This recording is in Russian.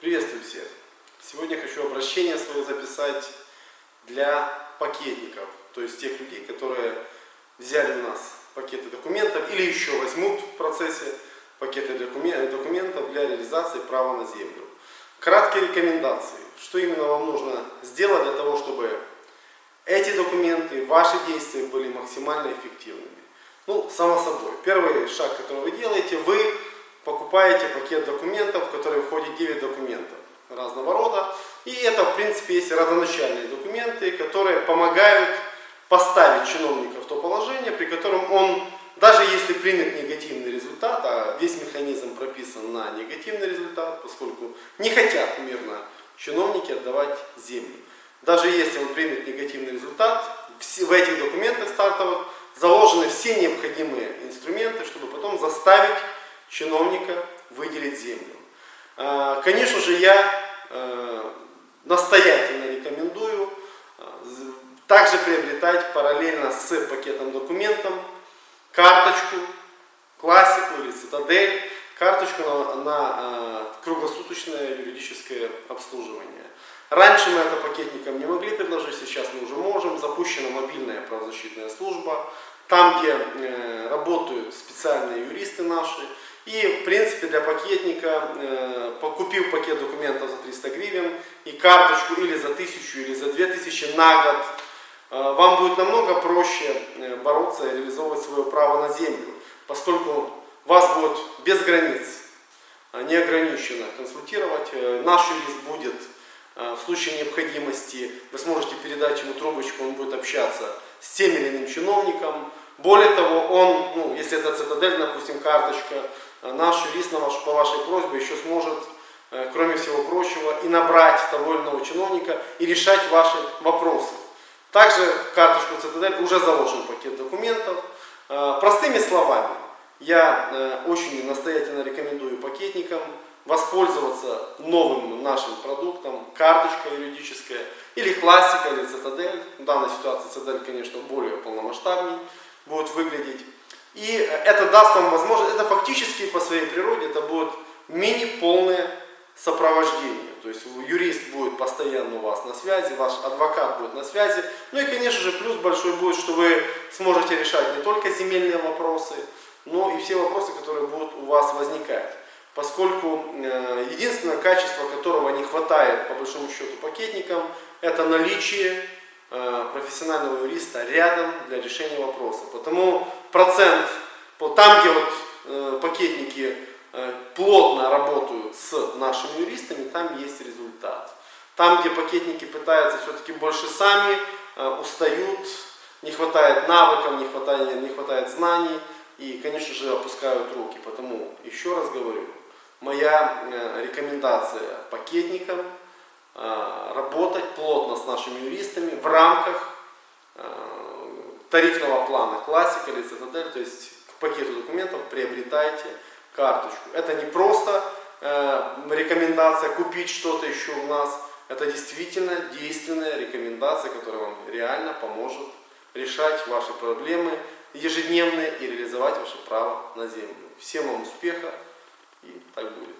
Приветствую всех. Сегодня хочу обращение свое записать для пакетников, то есть тех людей, которые взяли у нас пакеты документов или еще возьмут в процессе пакеты докумен- документов для реализации права на землю. Краткие рекомендации. Что именно вам нужно сделать для того, чтобы эти документы, ваши действия были максимально эффективными? Ну, само собой. Первый шаг, который вы делаете, вы покупаете пакет документов, в который входит 9 документов разного рода. И это, в принципе, есть родоначальные документы, которые помогают поставить чиновника в то положение, при котором он, даже если примет негативный результат, а весь механизм прописан на негативный результат, поскольку не хотят мирно чиновники отдавать землю. Даже если он примет негативный результат, в этих документах стартовых заложены все необходимые инструменты, чтобы потом заставить чиновника выделить землю. А, Конечно же, я э, настоятельно рекомендую э, также приобретать параллельно с пакетом документов карточку, классику или цитадель, карточку на, на, э, круглосуточное юридическое обслуживание. Раньше мы это пакетникам не могли предложить, сейчас мы уже можем. Запущена мобильная правозащитная служба, там, где э, работают специальные юристы наши. И, в принципе, для пакетника, э, покупив пакет документов за 300 гривен и карточку или за 1000, или за 2000 на год, э, вам будет намного проще э, бороться и реализовывать свое право на землю, поскольку вас будет без границ, неограниченно консультировать. Наш юрист будет в случае необходимости, вы сможете передать ему трубочку, он будет общаться с тем или иным чиновником. Более того, он, ну, если это цитадель, допустим, карточка, наш юрист на ваш- по вашей просьбе еще сможет, э, кроме всего прочего, и набрать того или иного чиновника и решать ваши вопросы. Также в карточку цитадель уже заложен пакет документов. Э, Простыми словами, я э, очень настоятельно рекомендую пакетникам воспользоваться новым нашим продуктом, карточка юридическая, или классика, или цитадель. В данной ситуации цитадель, конечно, более полномасштабней будет выглядеть. И это даст вам возможность, это фактически по своей природе, это будет мини-полное сопровождение. То есть юрист будет постоянно у вас на связи, ваш адвокат будет на связи. Ну и, конечно же, плюс большой будет, что вы сможете решать не только земельные вопросы, но и все вопросы, которые будут у вас возникать. Поскольку э, единственное качество, которого не хватает, по большому счету, пакетникам, это наличие профессионального юриста рядом для решения вопроса. Потому процент, там, где вот э, пакетники э, плотно работают с нашими юристами, там есть результат. Там, где пакетники пытаются все-таки больше сами, э, устают, не хватает навыков, не хватает, не хватает знаний и, конечно же, опускают руки. Потому, еще раз говорю, моя э, рекомендация пакетникам э, работать плотно с нашими юристами в рамках э, тарифного плана классика или цитадель, то есть к пакету документов приобретайте карточку. Это не просто э, рекомендация купить что-то еще у нас, это действительно действенная рекомендация, которая вам реально поможет решать ваши проблемы ежедневные и реализовать ваше право на землю. Всем вам успеха и так будет.